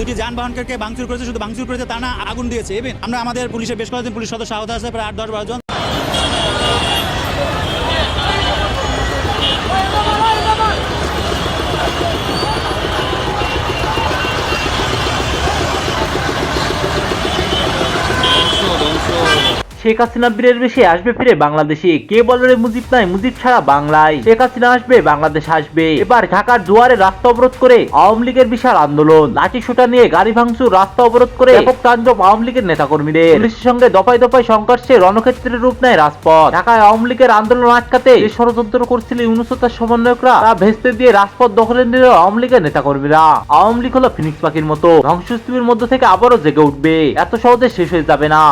দুটি যানবাহনকে ভাঙচুর করেছে, শুধু ভাঙচুর করেছে তা না, আগুন দিয়েছে। ইভেন আমরা আমাদের পুলিশের, বেশ কয়েকজন পুলিশ সদস্য আহত আছে প্রায় আট দশ বারো জন। শেখ হাসিনা বীরের বেশে আসবে ফিরে বাংলাদেশে। কে বলে রে মুজিব নাই? মুজিব ছাড়া বাংলায়। শেখ হাসিনা আসবে, বাংলাদেশ আসবে। এবার ঢাকার দুয়ারে রাস্তা অবরোধ করে আওয়ামী লীগের বিশাল আন্দোলন। লাঠি সোটা নিয়ে গাড়ি ভাঙচুর, রাস্তা অবরোধ করে ব্যাপক তাণ্ডব আওয়ামী লীগের নেতাকর্মীদের। পুলিশের সঙ্গে দফায় দফায় সংঘর্ষে রণক্ষেত্রের রূপ নেয় রাজপথ। ঢাকায় আওয়ামী লীগের আন্দোলন আটকাতে যে ষড়যন্ত্র করছিল ইউনুসতার সমন্বয়করা, তা ভেস্তে দিয়ে রাজপথ দখলে নিল আওয়ামী লীগের নেতাকর্মীরা। আওয়ামী লীগ হলো ফিনিক্স পাখির মতো। ধ্বংসস্তূপের মধ্য থেকে আবারও জেগে উঠবে। এত সহজে শেষ হয়ে যাবে না।